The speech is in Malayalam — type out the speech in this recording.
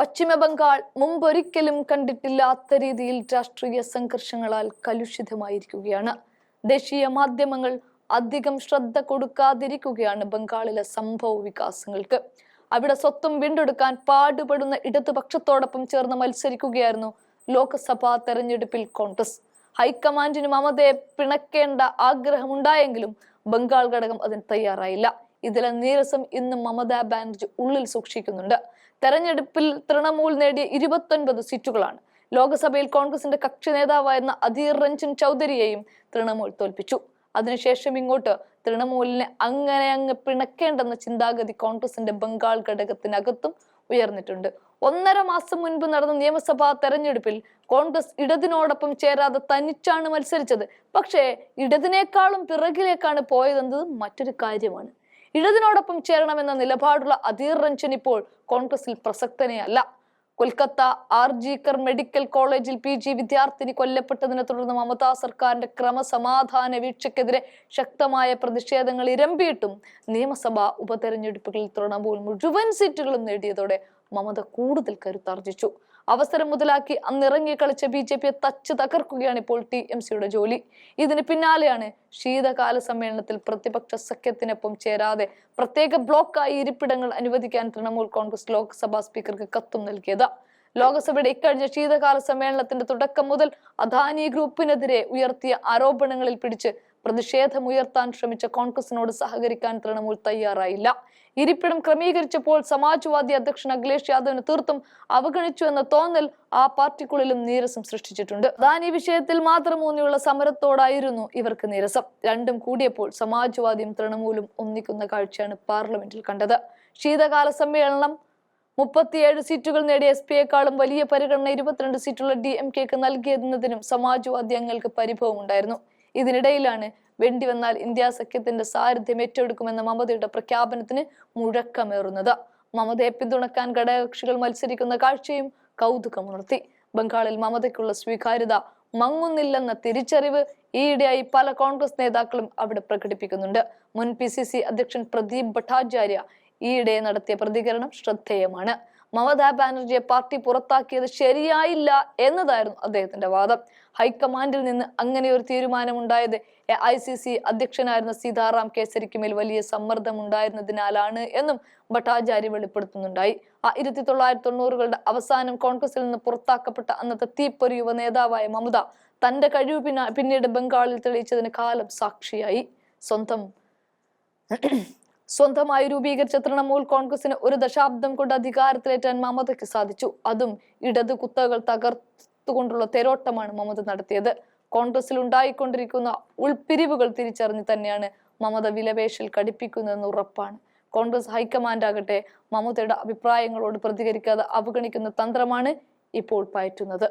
പശ്ചിമ ബംഗാൾ മുമ്പൊരിക്കലും കണ്ടിട്ടില്ലാത്ത രീതിയിൽ രാഷ്ട്രീയ സംഘർഷങ്ങളാൽ കലുഷിതമായിരിക്കുകയാണ്. ദേശീയ മാധ്യമങ്ങൾ അധികം ശ്രദ്ധ കൊടുക്കാതിരിക്കുകയാണ് ബംഗാളിലെ സംഭവ വികാസങ്ങൾക്ക്. അവിടെ സ്വത്തും വീണ്ടെടുക്കാൻ പാടുപെടുന്ന ഇടതുപക്ഷത്തോടൊപ്പം ചേർന്ന് മത്സരിക്കുകയായിരുന്നു ലോക്സഭാ തെരഞ്ഞെടുപ്പിൽ കോൺഗ്രസ്. ഹൈക്കമാൻഡിന് മമതയെ പിണക്കേണ്ട ആഗ്രഹമുണ്ടായെങ്കിലും ബംഗാൾ ഘടകം അതിന് തയ്യാറായില്ല. ഇതിലെ നീരസം ഇന്നും മമതാ ബാനർജി ഉള്ളിൽ സൂക്ഷിക്കുന്നുണ്ട്. തെരഞ്ഞെടുപ്പിൽ തൃണമൂൽ നേടിയ ഇരുപത്തൊൻപത് സീറ്റുകളാണ്. ലോക്സഭയിൽ കോൺഗ്രസിന്റെ കക്ഷി നേതാവായിരുന്ന അധീർ രഞ്ജൻ ചൗധരിയെയും തൃണമൂൽ തോൽപ്പിച്ചു. അതിനുശേഷം ഇങ്ങോട്ട് തൃണമൂലിനെ അങ്ങനെ അങ്ങ് പിണക്കേണ്ടെന്ന ചിന്താഗതി കോൺഗ്രസിന്റെ ബംഗാൾ ഘടകത്തിനകത്തും ഉയർന്നിട്ടുണ്ട്. ഒന്നര മാസം മുൻപ് നടന്ന നിയമസഭാ തെരഞ്ഞെടുപ്പിൽ കോൺഗ്രസ് ഇടതിനോടൊപ്പം ചേരാതെ തനിച്ചാണ് മത്സരിച്ചത്. പക്ഷേ ഇടതിനേക്കാളും പിറകിലേക്കാണ് പോയതെന്നത് മറ്റൊരു കാര്യമാണ്. ഇടതിനോടൊപ്പം ചേരണമെന്ന നിലപാടുള്ള അധീർ രഞ്ജൻ ഇപ്പോൾ കോൺഗ്രസിൽ പ്രസക്തനെയല്ല. കൊൽക്കത്ത ആർ ജിക്കർ മെഡിക്കൽ കോളേജിൽ പി ജി വിദ്യാർത്ഥിനി കൊല്ലപ്പെട്ടതിനെ തുടർന്ന് മമതാ സർക്കാരിന്റെ ക്രമസമാധാന വീക്ഷയ്ക്കെതിരെ ശക്തമായ പ്രതിഷേധങ്ങൾ ഇരമ്പിയിട്ടും നിയമസഭാ ഉപതെരഞ്ഞെടുപ്പുകളിൽ തൃണമൂൽ മുഴുവൻ സീറ്റുകളും നേടിയതോടെ മമത കൂടുതൽ കരുത്താർജിച്ചു. അവസരം മുതലാക്കി അന്നിറങ്ങി കളിച്ച ബി ജെ പിയെ തച്ച് തകർക്കുകയാണ് ഇപ്പോൾ ടി എം സിയുടെ ജോലി. ഇതിന് പിന്നാലെയാണ് ശീതകാല സമ്മേളനത്തിൽ പ്രതിപക്ഷ സഖ്യത്തിനൊപ്പം ചേരാതെ പ്രത്യേക ബ്ലോക്കായി ഇരിപ്പിടങ്ങൾ അനുവദിക്കാൻ തൃണമൂൽ കോൺഗ്രസ് ലോക്സഭാ സ്പീക്കർക്ക് കത്തും നൽകിയത്. ലോക്സഭയുടെ ഇക്കഴിഞ്ഞ ശീതകാല സമ്മേളനത്തിന്റെ തുടക്കം മുതൽ അദാനി ഗ്രൂപ്പിനെതിരെ ഉയർത്തിയ ആരോപണങ്ങളിൽ പിടിച്ച് പ്രതിഷേധമുയർത്താൻ ശ്രമിച്ച കോൺഗ്രസിനോട് സഹകരിക്കാൻ തൃണമൂൽ തയ്യാറായില്ല. ഇരിപ്പിടം ക്രമീകരിച്ചപ്പോൾ സമാജ്വാദി അധ്യക്ഷൻ അഖിലേഷ് യാദവിന് തീർത്തും അവഗണിച്ചു എന്ന തോന്നൽ ആ പാർട്ടിക്കുള്ളിലും നീരസം സൃഷ്ടിച്ചിട്ടുണ്ട്. അദാനി വിഷയത്തിൽ മാത്രം ഊന്നിയുള്ള സമരത്തോടായിരുന്നു ഇവർക്ക് നീരസം. രണ്ടും കൂടിയപ്പോൾ സമാജ്വാദിയും തൃണമൂലും ഒന്നിക്കുന്ന കാഴ്ചയാണ് പാർലമെന്റിൽ കണ്ടത്. ശീതകാല സമ്മേളനം മുപ്പത്തിയേഴ് സീറ്റുകൾ നേടിയ എസ് പിയെക്കാളും വലിയ പരിഗണന ഇരുപത്തിരണ്ട് സീറ്റുള്ള ഡി എം കെക്ക് നൽകിയതിനതിനും സമാജ്വാദി അംഗങ്ങൾക്ക് പരിഭവമുണ്ടായിരുന്നു. ഇതിനിടയിലാണ് വേണ്ടി വന്നാൽ ഇന്ത്യ സഖ്യത്തിന്റെ സാരഥ്യം ഏറ്റെടുക്കുമെന്ന മമതയുടെ പ്രഖ്യാപനത്തിന് മുഴക്കമേറുന്നത്. മമതയെ പിന്തുണക്കാൻ ഘടകകക്ഷികൾ മത്സരിക്കുന്ന കാഴ്ചയും കൗതുകമുണർത്തി. ബംഗാളിൽ മമതയ്ക്കുള്ള സ്വീകാര്യത മങ്ങുന്നില്ലെന്ന തിരിച്ചറിവ് ഈയിടെയായി പല കോൺഗ്രസ് നേതാക്കളും അവിടെ പ്രകടിപ്പിക്കുന്നുണ്ട്. മുൻ പി സി സി അധ്യക്ഷൻ പ്രദീപ് ഭട്ടാചാര്യ ഈയിടെ നടത്തിയ പ്രതികരണം ശ്രദ്ധേയമാണ്. മമതാ ബാനർജിയെ പാർട്ടി പുറത്താക്കിയത് ശരിയായില്ല എന്നതായിരുന്നു അദ്ദേഹത്തിന്റെ വാദം. ഹൈക്കമാൻഡിൽ നിന്ന് അങ്ങനെ ഒരു തീരുമാനമുണ്ടായത് ഐ സി സി അധ്യക്ഷനായിരുന്ന സീതാറാം കേസരിക്ക് മേൽ വലിയ സമ്മർദ്ദം ഉണ്ടായിരുന്നതിനാലാണ് എന്നും ഭട്ടാചാര്യ വെളിപ്പെടുത്തുന്നുണ്ടായി. ആയിരത്തി തൊള്ളായിരത്തി തൊണ്ണൂറുകളുടെ അവസാനം കോൺഗ്രസിൽ നിന്ന് പുറത്താക്കപ്പെട്ട അന്നത്തെ തീപ്പൊരു യുവ നേതാവായ മമത തന്റെ കഴിവ് പിന്ന പിന്നീട് ബംഗാളിൽ തെളിയിച്ചതിന് കാലം സാക്ഷിയായി. സ്വന്തം സ്വന്തമായി രൂപീകരിച്ച തൃണമൂൽ കോൺഗ്രസിന് ഒരു ദശാബ്ദം കൊണ്ട് അധികാരത്തിലേറ്റാൻ മമതയ്ക്ക് സാധിച്ചു. അതും ഇടത് കുത്തകൾ തകർത്തുകൊണ്ടുള്ള തെരോട്ടമാണ് മമത നടത്തിയത്. കോൺഗ്രസിൽ ഉണ്ടായിക്കൊണ്ടിരിക്കുന്ന ഉൾപിരിവുകൾ തിരിച്ചറിഞ്ഞ് തന്നെയാണ് മമത വിലപേശൽ കടിപ്പിക്കുന്നതെന്ന് ഉറപ്പാണ്. കോൺഗ്രസ് ഹൈക്കമാൻഡ് ആകട്ടെ മമതയുടെ അഭിപ്രായങ്ങളോട് പ്രതികരിക്കാതെ അവഗണിക്കുന്ന തന്ത്രമാണ് ഇപ്പോൾ പയറ്റുന്നത്.